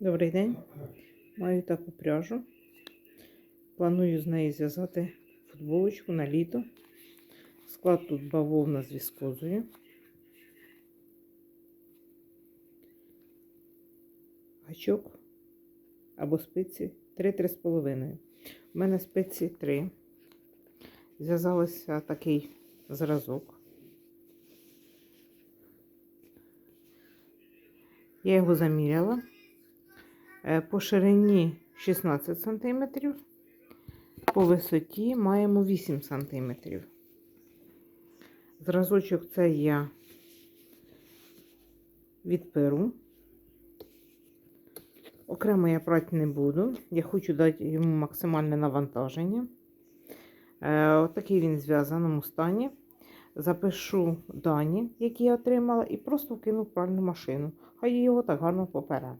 Добрий день. Маю таку пряжу. Планую з неї зв'язати футболочку на літо. Склад тут бавовна з віскозою. Гачок або спиці 3-3,5. У мене спиці 3. Зв'язалося такий зразок. Я його заміряла. Е, По ширині 16 см, по висоті маємо 8 см. Зразочок це я відперу. Окремо я прати не буду. Я хочу дати йому максимальне навантаження. Е, Отакий він в зв'язаному стані. Запишу дані, які я отримала, і просто вкину в пральну машину. Хай його так гарно попере.